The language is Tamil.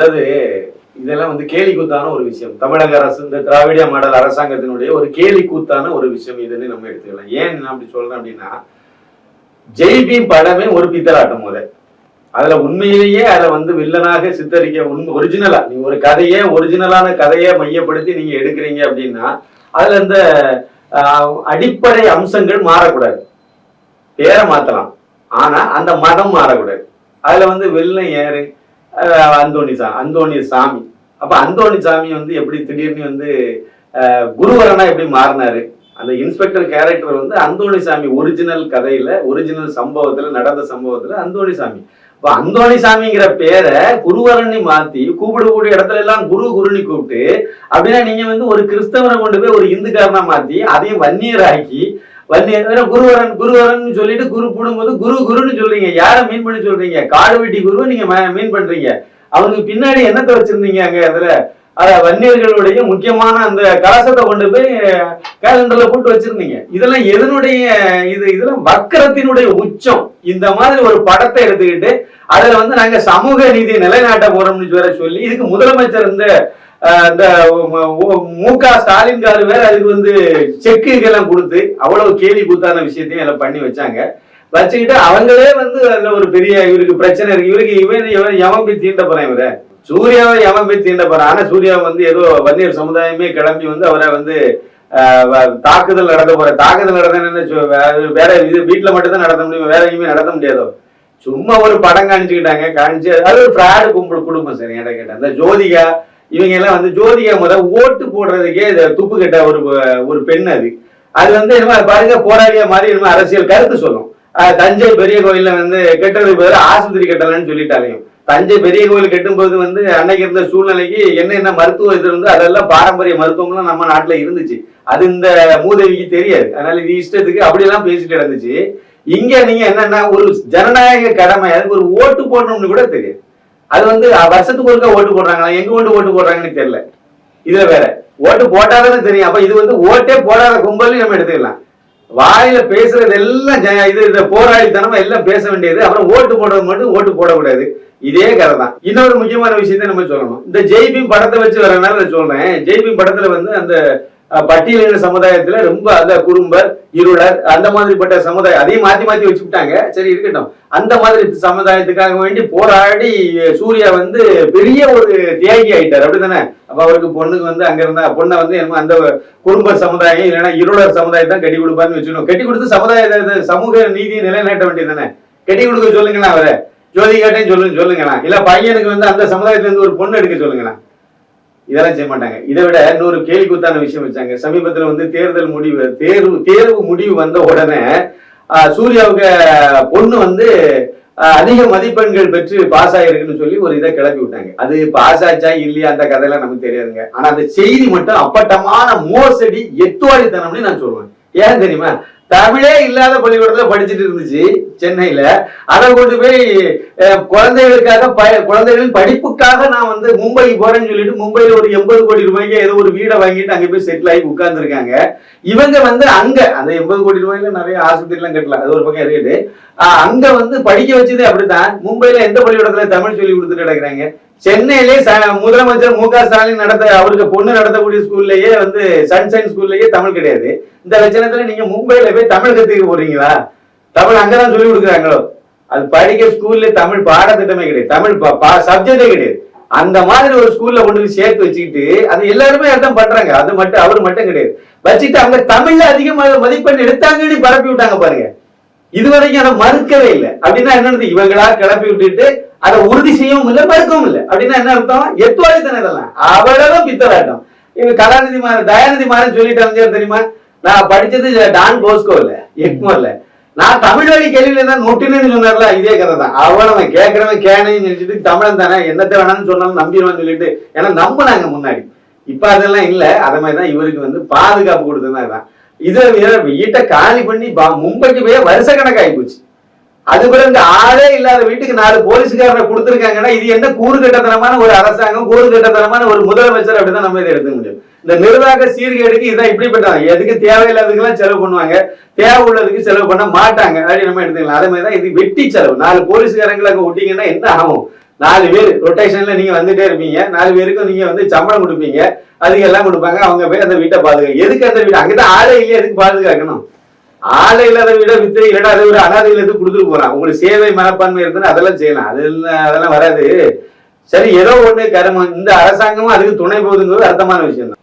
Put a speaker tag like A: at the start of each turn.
A: அதாவது இதெல்லாம் வந்து கேலி கூத்தான ஒரு விஷயம். தமிழக அரசு இந்த திராவிட மாடல் அரசாங்கத்தினுடைய ஒரு கேலி கூத்தான ஒரு விஷயம் இதுன்னு நம்ம எடுத்துக்கலாம். ஏன் நான் அப்படி சொல்றேன் அப்படின்னா ஜெய்பி படமே ஒரு பித்தலாட்டம் முத அதுல உண்மையிலேயே அதை வந்து வில்லனாக சித்தரிக்க உண்மை ஒரிஜினலா நீங்க ஒரு கதையே ஒரிஜினலான கதையை மையப்படுத்தி நீங்க எடுக்கிறீங்க அப்படின்னா அதுல இந்த அடிப்படை அம்சங்கள் மாறக்கூடாது. பேரை மாத்தலாம். ஆனா அந்த மதம் மாறக்கூடாது. அதுல வந்து வில்லன் யாரு? அந்தோணி சா அந்தோணி சாமி. அப்போ அந்தோணி சாமி வந்து எப்படி திடீர்னு வந்து குருவரனா எப்படி மாறினாரு? அந்த இன்ஸ்பெக்டர் கேரக்டர் வந்து அந்தோணி சாமி ஒரிஜினல் கதையில ஒரிஜினல் சம்பவத்துல நடந்த சம்பவத்துல அந்தோணி சாமி. இப்போ அந்தோணி சாமிங்கிற பேரை குருவரனை மாத்தி கூப்பிடக்கூடிய இடத்துல எல்லாம் குரு குருனி கூப்பிட்டு அப்படின்னா நீங்க வந்து ஒரு கிறிஸ்தவனை கொண்டு போய் ஒரு இந்துக்காரனா மாத்தி அதையும் வன்னியராக்கி வந்து குருவரன் குருவரன் சொல்லிட்டு குரு போடும்போது குரு குருன்னு சொல்றீங்க. யாரை மீன் பண்ணி சொல்றீங்க? காடு வெட்டி குரு நீங்க மீன் பண்றீங்க. அவருக்கு பின்னாடி என்னத்தை வச்சிருந்தீங்க அங்க அதுல? அத வன்னியர்களுடைய முக்கியமான அந்த கலசத்தை கொண்டு போய் கேலண்டர்ல போட்டு வச்சிருந்தீங்க. இதெல்லாம் எதனுடைய இது இதெல்லாம் வக்கரத்தினுடைய உச்சம். இந்த மாதிரி ஒரு படத்தை எடுத்துக்கிட்டு அதுல வந்து நாங்க சமூக நீதி நிலைநாட்ட போறோம்னு வேற சொல்லி இதுக்கு முதலமைச்சர் இந்த இந்த மு க ஸ்டாலின் காரு வேற அதுக்கு வந்து செக்குகள்லாம் கொடுத்து அவ்வளவு கேலி கூத்தான விஷயத்தையும் எல்லாம் பண்ணி வச்சாங்க. வச்சுக்கிட்டு அவங்களே வந்து அதுல ஒரு பெரிய இவருக்கு பிரச்சனை இருக்கு. இவருக்கு இவன் இவன் எவன் போய் தீண்ட போறான் இவரை. சூர்யாவை எவன் போய் தீண்ட போறான். ஆனா சூர்யா வந்து ஏதோ வன்னியர் சமுதாயமே கிளம்பி வந்து அவரை வந்து தாக்குதல் நடத்த போற தாக்குதல் நடந்தேன்னு வேற இது வீட்டுல மட்டும்தான் நடத்த முடியும்? வேற எங்கேயுமே நடத்த முடியாதோ? சும்மா ஒரு படம் காணிச்சுக்கிட்டாங்க. காணிச்சு அது ஒரு ஃப்ராடு கும்பல் குடும்பம் சரி என்கிட்ட கேட்டேன் அந்த ஜோதிகா இவங்க எல்லாம் வந்து ஜோதிகா முத ஓட்டு போடுறதுக்கே இது துப்பு கட்ட ஒரு ஒரு பெண் அது. அது வந்து என்ன பாருங்க போராடிய மாதிரி என்ன அரசியல் கருத்து சொல்லும். தஞ்சை பெரிய கோயில்ல வந்து கெட்டது பதில் ஆஸ்பத்திரி கட்டலன்னு சொல்லிட்டாலையும். தஞ்சை பெரிய கோயில் கட்டும்போது வந்து அன்னைக்கு இருந்த சூழ்நிலைக்கு என்ன என்ன மருத்துவ இது இருந்து அதெல்லாம் பாரம்பரிய மருத்துவம்லாம் நம்ம நாட்டுல இருந்துச்சு. அது இந்த மூதேவிக்கு தெரியாது. அதனால இது இஷ்டத்துக்கு அப்படியெல்லாம் பேசிட்டு இருந்துச்சு இங்க நீங்க என்னன்னா ஒரு ஜனநாயக கடமை அதுக்கு ஒரு ஓட்டு போடணும்னு கூட தெரியாது. அது வந்து வருஷத்துக்கு ஒருக்கா ஓட்டு போடுறாங்களா? எங்க ஓட்டு ஓட்டு போடுறாங்கன்னு தெரியல. இதுல வேற. ஓட்டு போட்டாதான் தெரியும். அப்ப இது வந்து ஓட்டே போடாத கும்பல் நம்ம எடுத்துக்கலாம். வாயில பேசுறது எல்லாம் இது இந்த போராளித்தனமா எல்லாம் பேச வேண்டியது. அப்புறம் ஓட்டு போடுறது மட்டும் ஓட்டு போடக்கூடாது. இதே கதை தான். இன்னொரு முக்கியமான விஷயத்த நம்ம சொல்லணும். இந்த ஜெய்பீம் படத்தை வச்சு வரனால நான் சொல்றேன். ஜெய்பீம் படத்துல வந்து அந்த பட்டியலின சமுதாயத்துல ரொம்ப அந்த குறும்பர் இருளர் அந்த மாதிரிப்பட்ட சமுதாயம் அதையும் மாத்தி மாத்தி வச்சுக்கிட்டாங்க. சரி இருக்கட்டும். அந்த மாதிரி சமுதாயத்துக்காக வேண்டி போராடி சூர்யா வந்து பெரிய ஒரு தியாகி ஆயிட்டார். அப்படிதானே அப்ப அவருக்கு பொண்ணுக்கு வந்து அங்க இருந்தா பொண்ணை வந்து என்னமோ அந்த குடும்ப சமுதாயம் இல்லைன்னா இருளர் சமுதாயம் தான் கட்டி கொடுப்பாருன்னு வச்சுக்கணும். கட்டி கொடுத்து சமுதாய சமூக நீதியை நிலைநாட்ட வேண்டியதானே கட்டி கொடுக்க சொல்லுங்களேன் அவரை. ஜோதிகாட்டையும் சொல்லுங்க சொல்லுங்களேன். இல்ல பையனுக்கு வந்து அந்த சமுதாயத்துல இருந்து ஒரு பொண்ணு எடுக்க சொல்லுங்களேன். இதெல்லாம் செய்ய மாட்டாங்க. இதை விட இன்னொரு கேலி கூத்தான விஷயம் வச்சாங்க. சமீபத்துல வந்து தேர்தல் முடிவு தேர்வு தேர்வு முடிவு வந்த உடனே ஆஹ், சூர்யாவுக்கு பொண்ணு வந்து அதிக மதிப்பெண்கள் பெற்று பாஸ் ஆகிருக்குன்னு சொல்லி ஒரு இதை கிளப்பி விட்டாங்க. அது பாஸ் ஆச்சா இல்லையா அந்த கதையெல்லாம் நமக்கு தெரியாதுங்க. ஆனா அந்த செய்தி மட்டும் அப்பட்டமான மோசடி எத்துவாடித்தனம்னு நான் சொல்லுவேன். ஏன் தெரியுமா? தமிழே இல்லாத பள்ளிக்கூடத்துல படிச்சுட்டு இருந்துச்சு சென்னையில. அதை கொண்டு போய் குழந்தைகளுக்காக ப- குழந்தைகளின் படிப்புக்காக நான் வந்து மும்பைக்கு போறேன்னு சொல்லிட்டு மும்பையில ஒரு எண்பது கோடி ரூபாய்க்கு ஏதோ ஒரு வீடை வாங்கிட்டு அங்க போய் செட்டில் ஆகி உட்கார்ந்துருக்காங்க. இவங்க வந்து அங்க அந்த எண்பது கோடி ரூபாயில நிறைய ஆஸ்பத்திரிலாம் கட்டலாம். அது ஒரு பக்கம் இருக்குது. ஆஹ், அங்க வந்து படிக்க வச்சது அப்படித்தான். மும்பையில எந்த பள்ளிக்கூடத்துல தமிழ் சொல்லி கொடுத்துட்டு கிடக்குறாங்க சென்னையிலே ச- முதலமைச்சர் மு க ஸ்டாலின் நடத்த அவருக்கு பொண்ணு நடத்தக்கூடிய ஸ்கூல்லயே வந்து சன்ஷைன் ஸ்கூல்லயே தமிழ் கிடையாது. இந்த லட்சணத்துல நீங்க மும்பையில போய் தமிழ் கத்துக்க போறீங்களா? தமிழ் அங்கதான் சொல்லி கொடுக்குறாங்களோ? அது படிக்க ஸ்கூல்ல தமிழ் பாடத்திட்டமே கிடையாது. தமிழ் சப்ஜெக்டே கிடையாது. அந்த மாதிரி ஒரு ஸ்கூல்ல கொண்டு போய் சேர்த்து வச்சுக்கிட்டு அது எல்லாருமே அதான் பண்றாங்க. அது மட்டும் அவர் மட்டும் கிடையாது. வச்சுக்கிட்டு அவங்க தமிழ்ல அதிகமாக மதிப்பெண் எடுத்தாங்கன்னு பரப்பி விட்டாங்க பாருங்க. இதுவரைக்கும் அதை மறுக்கவே இல்லை. அப்படின்னா என்னது இவங்களா கிளப்பி விட்டுட்டு அதை உறுதி செய்யவும் இல்லை மறுக்கவும் இல்லை. அப்படின்னா என்ன அர்த்தம்? எத்துவாளித்தனம் இதெல்லாம்? அவ்வளவு பித்தலாட்டம். இவங்க கலாநிதி மாறு தயாநிதி மாறன் சொல்லிட்டாங்க தெரியுமா? நான் படிச்சது டான் போஸ்கோ இல்ல எக்மோ இல்ல. நான் தமிழ் வழி கேள்வியில தான் நொட்டினு சொன்னார்ல இதே கதை தான். அவ்வளவன் கேட்கறவன் கேனையும் நினைச்சிட்டு தமிழன் தானே என்னத்தை வேணாம்னு சொன்னாலும் நம்பிடுவான்னு சொல்லிட்டு ஏன்னா நம்பினாங்க முன்னாடி. இப்ப அதெல்லாம் இல்ல. அதே மாதிரி தான் இவருக்கு வந்து பாதுகாப்பு கொடுத்ததுதான் இதான் இதை வீட்டை காலி பண்ணி பா- மும்பைக்கு போய் வருஷ கணக்காகி போச்சு. அது பிறகு இந்த ஆளே இல்லாத வீட்டுக்கு நாலு போலீஸ்காரனை கொடுத்துருக்காங்கன்னா இது என்ன கூறுகட்டத்தனமான ஒரு அரசாங்கம் கூறுகட்டத்தனமான ஒரு முதலமைச்சர் அப்படிதான் நம்ம இதை எடுத்துக்க முடியும். இந்த நிர்வாக சீர்கேடுக்கு இதான் இப்படிப்பட்டவங்க எதுக்கு தேவையில்லாததுக்கெல்லாம் செலவு பண்ணுவாங்க? தேவை உள்ளதுக்கு செலவு பண்ண மாட்டாங்க. அப்படின்னு நம்ம எடுத்துக்கலாம். அதே மாதிரி தான் இது வெட்டி செலவு. நாலு போலீஸ்காரங்களை விட்டீங்கன்னா என்ன ஆகும்? நாலு பேர் ரொட்டேஷன்ல நீங்க வந்துட்டே இருப்பீங்க. நாலு பேருக்கும் நீங்க வந்து சம்பளம் கொடுப்பீங்க. அதுக்கு எல்லாம் கொடுப்பாங்க. அவங்க போய் அந்த வீட்டை பாதுகாக்க எதுக்கு அந்த வீடு? அங்கதான் ஆளே இல்லையா? எதுக்கு பாதுகாக்கணும்? ஆளை இல்லாத விட வித்து இல்லடா அதை ஒரு அனாதை இருந்து கொடுத்துட்டு போறான் உங்களுக்கு சேவை மனப்பான்மை இருக்குன்னு அதெல்லாம் செய்யலாம். அது இல்ல- அதெல்லாம் வராது. சரி ஏதோ ஒண்ணு கருமம். இந்த அரசாங்கமும் அதுக்கு துணை போகுதுங்கிறது அர்த்தமான விஷயம் தான்